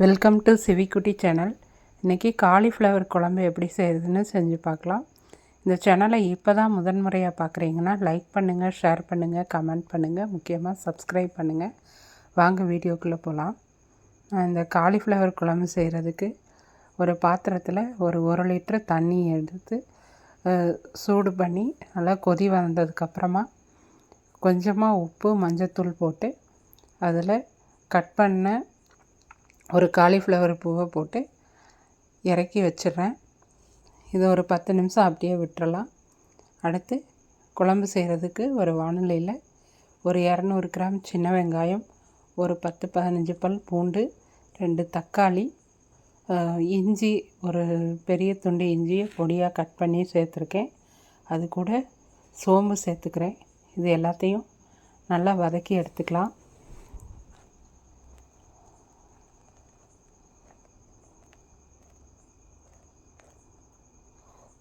Welcome to சிவிக்குட்டி channel இன்றைக்கி cauliflower குழம்பு எப்படி செய்கிறதுன்னு செஞ்சு பார்க்கலாம். இந்த சேனலை இப்போ தான் முதன்முறையாக பார்க்குறீங்கன்னா லைக் பண்ணுங்கள் ஷேர் பண்ணுங்கள் கமெண்ட் பண்ணுங்கள் முக்கியமாக சப்ஸ்கிரைப் பண்ணுங்கள் வாங்க வீடியோக்குள்ளே போகலாம் இந்த காலிஃப்ளவர் குழம்பு செய்கிறதுக்கு ஒரு பாத்திரத்தில் ஒரு ஒரு லிட்டர் தண்ணி எடுத்து சூடு பண்ணி நல்லா கொதி வந்ததுக்கப்புறமா கொஞ்சமாக உப்பு மஞ்சத்தூள் போட்டு அதில் கட் பண்ண ஒரு காலிஃப்ளவர் பூவை போட்டு இறக்கி வச்சிடுறேன். இது ஒரு பத்து நிமிஷம் அப்படியே விட்டுறலாம். அடுத்து குழம்பு செய்கிறதுக்கு ஒரு வானிலையில் ஒரு இரநூறு கிராம் சின்ன வெங்காயம் ஒரு பத்து பதினஞ்சு பல் பூண்டு ரெண்டு தக்காளி இஞ்சி ஒரு பெரிய துண்டு இஞ்சியை பொடியாக கட் பண்ணி சேர்த்துருக்கேன். அது கூட சோம்பு சேர்த்துக்கிறேன். இது எல்லாத்தையும் நல்லா வதக்கி எடுத்துக்கலாம்.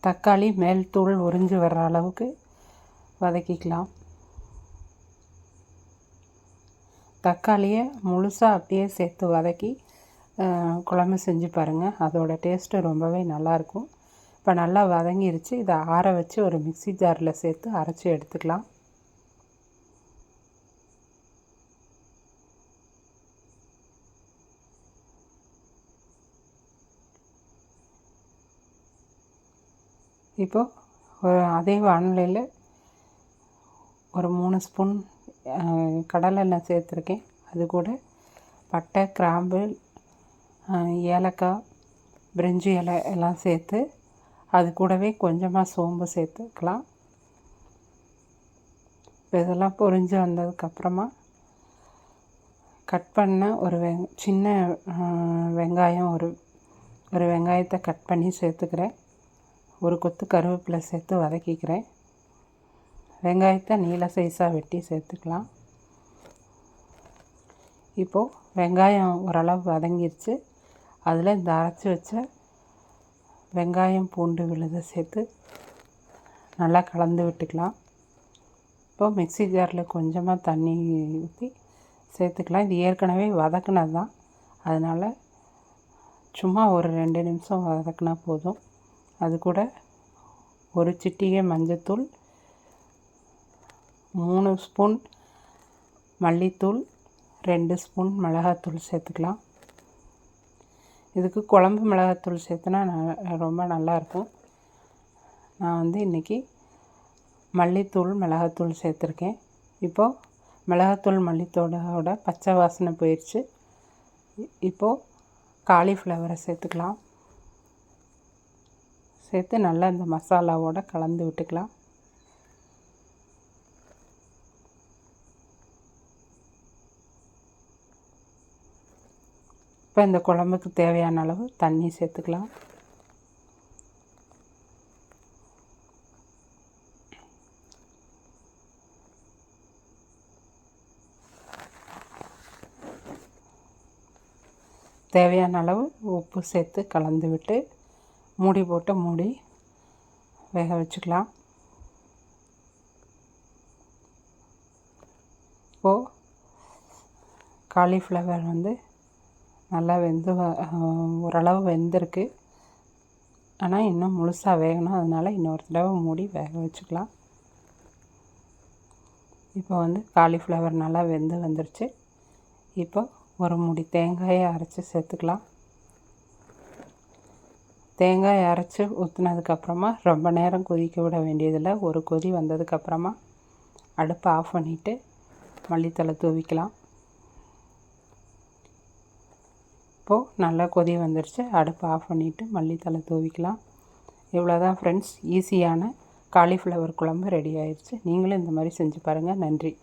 தக்காளி மேல் தூள் உறிஞ்சி வர்ற அளவுக்கு வதக்கிக்கலாம். தக்காளியை முழுசாக அப்படியே சேர்த்து வதக்கி குழம்பு செஞ்சு பாருங்கள் அதோடய டேஸ்ட்டு ரொம்பவே நல்லாயிருக்கும் இப்போ நல்லா வதங்கிருச்சு. இதை ஆற வச்சு ஒரு மிக்சி ஜாரில் சேர்த்து அரைச்சி எடுத்துக்கலாம். இப்போது ஒரு அதே வானிலையில் ஒரு மூணு ஸ்பூன் கடலெண்ணெய் சேர்த்துருக்கேன். அது கூட பட்டை கிராம்பு ஏலக்காய் பிரிஞ்சி இலை எல்லாம் சேர்த்து அது கூடவே கொஞ்சமாக சோம்பு சேர்த்துக்கலாம். இதெல்லாம் பொரிஞ்சு வந்ததுக்கப்புறமா கட் பண்ண ஒரு வெங் சின்ன வெங்காயம் ஒரு ஒரு வெங்காயத்தை கட் பண்ணி சேர்த்துக்கிறேன். ஒரு கொத்து கருவேப்பிலை சேர்த்து வதக்கிக்கிறேன். வெங்காயத்தை நீல சைஸாக வெட்டி சேர்த்துக்கலாம். இப்போது வெங்காயம் ஓரளவு வதங்கிருச்சு. அதில் இந்த அரைச்சி வச்ச வெங்காயம் பூண்டு விழுதை சேர்த்து நல்லா கலந்து விட்டுக்கலாம். இப்போது மிக்சி ஜாரில் கொஞ்சமாக தண்ணி ஊற்றி சேர்த்துக்கலாம். இது ஏற்கனவே வதக்குனது தான் அதனால் சும்மா ஒரு ரெண்டு நிமிஷம் வதக்குனா போதும். அது கூட ஒரு சிட்டிகை மஞ்சத்தூள் மூணு ஸ்பூன் மல்லித்தூள் ரெண்டு ஸ்பூன் மிளகாத்தூள் சேர்த்துக்கலாம். இதுக்கு குழம்பு மிளகாத்தூள் சேர்த்துனா ரொம்ப நல்லாயிருக்கும். நான் வந்து இன்றைக்கி மல்லித்தூள் மிளகாத்தூள் சேர்த்துருக்கேன். இப்போது மிளகாத்தூள் மல்லித்தூளோட பச்சை வாசனை போயிடுச்சு இப்போது காலிஃப்ளவரை சேர்த்துக்கலாம். சேர்த்து நல்லா இந்த மசாலாவோடு கலந்து விட்டுக்கலாம். இப்போ இந்த குழம்புக்கு தேவையான அளவு தண்ணி சேர்த்துக்கலாம். தேவையான அளவு உப்பு சேர்த்து கலந்து விட்டு மூடி போட்டு மூடி வேக வச்சுக்கலாம். இப்போது காலிஃப்ளவர் வந்து நல்லா வெந்து ஓரளவு வெந்திருக்கு. ஆனால் இன்னும் முழுசாக வேகணும். அதனால் இன்னொரு தடவை மூடி வேக வச்சுக்கலாம். இப்போ வந்து காலிஃப்ளவர் நல்லா வெந்து வந்துருச்சு. இப்போ ஒரு முடி தேங்காயை அரைச்சி சேர்த்துக்கலாம். தேங்காய் அரைச்சி ஊற்றுனதுக்கப்புறமா ரொம்ப நேரம் கொதிக்க விட வேண்டியதில்லை. ஒரு கொதி வந்ததுக்கப்புறமா அடுப்பை ஆஃப் பண்ணிவிட்டு மல்லித்தலை தூவிக்கலாம். இப்போது நல்லா கொதி வந்துடுச்சு அடுப்பை ஆஃப் பண்ணிவிட்டு மல்லித்தலை தூவிக்கலாம். இவ்வளோ தான் ஃப்ரெண்ட்ஸ் ஈஸியான காலிஃப்ளவர் குழம்பு ரெடி ஆயிடுச்சு நீங்களும் இந்த மாதிரி செஞ்சு பாருங்கள் நன்றி.